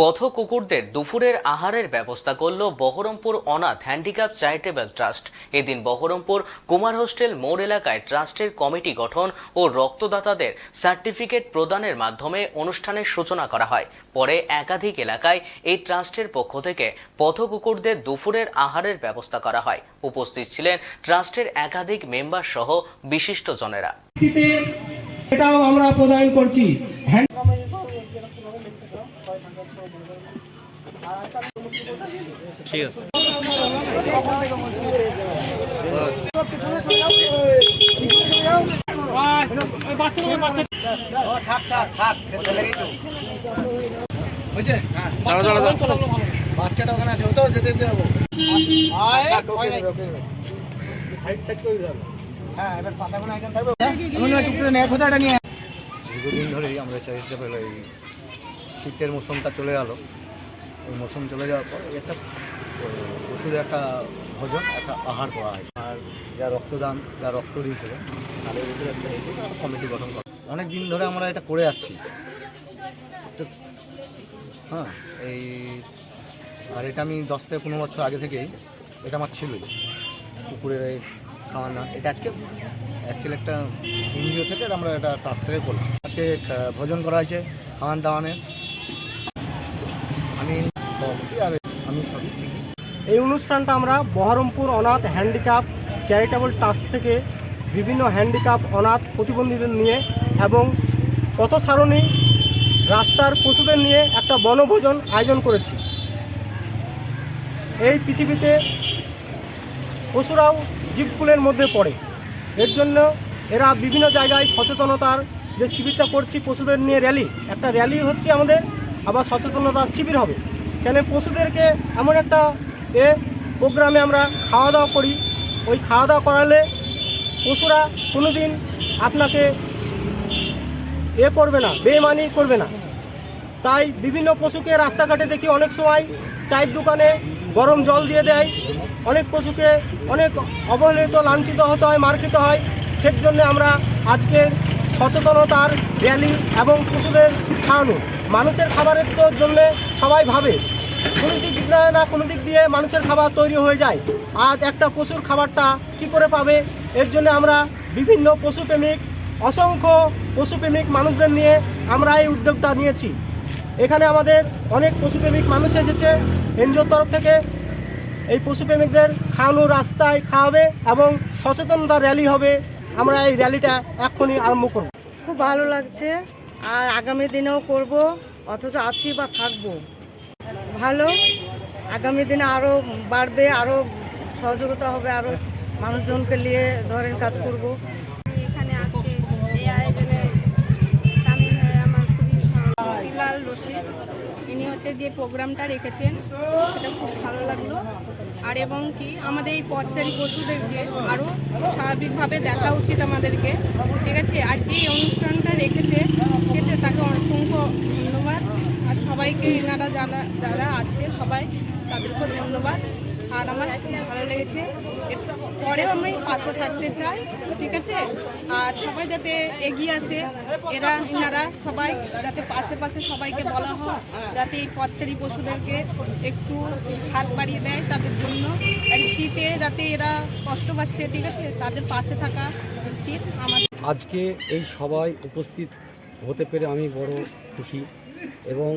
পথ কুকুরদের দুপুরের আহারের ব্যবস্থা করল বহরমপুর অনাথ হ্যান্ডিক্যাপ চ্যারিটেবল ট্রাস্ট। এদিন বহরমপুর কুমার হোস্টেল মোড় এলাকায় ট্রাস্টের কমিটি গঠন ও রক্তদাতাদের সার্টিফিকেট প্রদানের মাধ্যমে অনুষ্ঠানের সূচনা করা হয়। পরে একাধিক এলাকায় এই ট্রাস্টের পক্ষ থেকে পথ কুকুরদের দুপুরের আহারের ব্যবস্থা করা হয়। উপস্থিত ছিলেন ট্রাস্টের একাধিক মেম্বার সহ বিশিষ্টজনেরা। এটাও আমরা প্রদান করছি। বাচ্চাটা ওখানে আছে ওটাও যেতে দিতে হবে। হ্যাঁ এবার পাতাগুলো একজন থাকবে। নিয়ে দীর্ঘদিন ধরেই আমরা চ্যারিটেবল এই শীতের মৌসুমটা চলে গেল। ওই মৌসুম চলে যাওয়ার পর একটা ওষুধের একটা ভোজন, একটা আহার করা হয়। আর যা রক্তদান, যা রক্ত দিয়েছিল তাদের ভিতরে একটা কমিটি গঠন করা। অনেক দিন ধরে আমরা এটা করে আসছি। হ্যাঁ এই, আর এটা আমি দশ থেকে পনেরো বছর আগে থেকেই, এটা আমার ছিলই কুকুরের এই খাওয়ানো এটা আজকে অ্যাকচুয়ালি একটা এনজিও থেকে আমরা এটা ট্রান্সফারে করলাম। আজকে ভোজন করা হয়েছে খাওয়ান দাওয়ানের এই অনুষ্ঠানটা আমরা বহরমপুর অনাথ হ্যান্ডিক্যাপ চ্যারিটেবল ট্রাস্ট থেকে বিভিন্ন হ্যান্ডিক্যাপ অনাথ প্রতিবন্ধীদের নিয়ে এবং পথসারণী রাস্তার পশুদের নিয়ে একটা বনভোজন আয়োজন করেছি। এই পৃথিবীতে পশুরাও জীবকুলের মধ্যে পড়ে। এর জন্য এরা বিভিন্ন জায়গায় সচেতনতার যে শিবিরটা করছি, পশুদের নিয়ে র্যালি। একটা র্যালি হচ্ছে আমাদের, আবার সচেতনতার শিবির হবে। কেন পশুদেরকে এমন একটা, এ, প্রোগ্রামে আমরা খাওয়া দাওয়া করি। ওই খাওয়া দাওয়া করালে পশুরা কোনো দিন আপনাকে এ করবে না বেমানি করবে না। তাই বিভিন্ন পশুকে রাস্তাঘাটে দেখি অনেক সময় চায়ের দোকানে গরম জল দিয়ে দেয়। অনেক পশুকে অনেক অবহেলিত, লাঞ্ছিত হতে হয় মার্কিত হয়। সের জন্য আমরা আজকে সচেতনতার র্যালি এবং পশুদের খাওয়ানো। মানুষের খাবারের তো জন্য সবাই ভাবে। কোনো দিক দিয়ে না, কোনো দিক দিয়ে মানুষের খাবার তৈরি হয়ে যায়। আজ একটা পশুর খাবারটা কি করে পাবে? এর জন্য আমরা বিভিন্ন পশুপ্রেমিক, অসংখ্য পশুপ্রেমিক মানুষদের নিয়ে আমরা এই উদ্যোগটা নিয়েছি। এখানে আমাদের অনেক পশুপ্রেমিক মানুষ এসেছে। এনজিওর তরফ থেকে এই পশুপ্রেমিকদের খাওয়ানো রাস্তায় খাওয়াবে এবং সচেতনতা র্যালি হবে। আমরা এই র্যালিটা এক্ষুনি আরম্ভ করব। খুব ভালো লাগছে। আর আগামী দিনেও করব, অথচ আছি বা থাকব। ভালো, আগামী দিনে আরও বাড়বে আরও সহযোগিতা হবে আরও মানুষজনকে নিয়ে ধরেন কাজ করব। মতিলাল রশিদ। ইনি হচ্ছে যে প্রোগ্রামটা রেখেছেন, সেটা খুব ভালো লাগল। আর এবং কি আমাদের এই পথচারী পশুদেরকে আরও স্বাভাবিকভাবে দেখা উচিত আমাদেরকে, ঠিক আছে? আর যে অনুষ্ঠানটা রেখেছে, ঠিক আছে, তাকে অসংখ্য ধন্যবাদ। আর সবাইকে এনারা যারা যারা আছে সবাই তাদেরকে ধন্যবাদ। আর আমার ভালো লেগেছে। পরেও আমি পাশে থাকতে চাই, ঠিক আছে? আর সবাই যাতে এগিয়ে আসে, এরা এনারা সবাই, যাতে পাশে পাশে সবাইকে বলা হয়, যাতে এই পথচারী পশুদেরকে একটু হাত বাড়িয়ে দেয় তাদের জন্য। আর শীতে যাতে এরা কষ্ট পাচ্ছে, ঠিক আছে? তাদের পাশে থাকা উচিত আমার। আজকে এই সবাই উপস্থিত হতে পেরে আমি বড় খুশি। এবং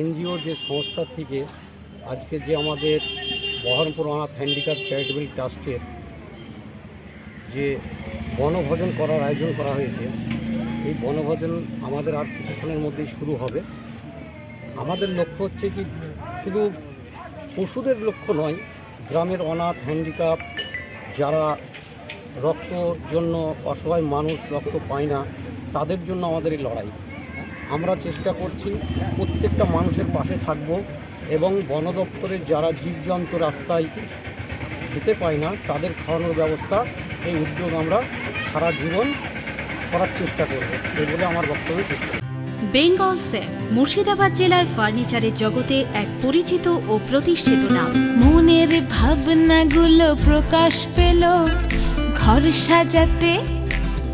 এনজিও যে সংস্থা থেকে আজকে যে আমাদের বহরমপুর অনাথ হ্যান্ডিক্যাপ চ্যারিটেবল ট্রাস্টের যে বনভোজন করার আয়োজন করা হয়েছে, এই বনভোজন আমাদের আর কিছুক্ষণের মধ্যেই শুরু হবে। আমাদের লক্ষ্য হচ্ছে কি, শুধু পশুদের লক্ষ্য নয়, গ্রামের অনাথ হ্যান্ডিক্যাপ যারা রক্তর জন্য অসহায় মানুষ রক্ত পায় না, তাদের জন্য আমাদের এই লড়াই। আমরা চেষ্টা করছি প্রত্যেকটা মানুষের পাশে থাকব। এবং বন দপ্তরের যারা জীবজন্তু রাস্তায় খেতে পায় না, তাদের খাওয়ানোর ব্যবস্থা, এই উদ্যোগ আমরা সারা জীবন করার চেষ্টা করব। এই বলে আমার বক্তব্য। বেঙ্গল সেফ, মুর্শিদাবাদ জেলায় ফার্নিচারের জগতে এক পরিচিত ও প্রতিষ্ঠিত নাম। মনের ভাবনাগুলো প্রকাশ পেল, ঘর সাজাতে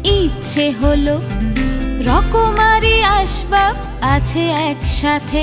ইচ্ছে হলো। রকমারি আসবাব আছে একসাথে।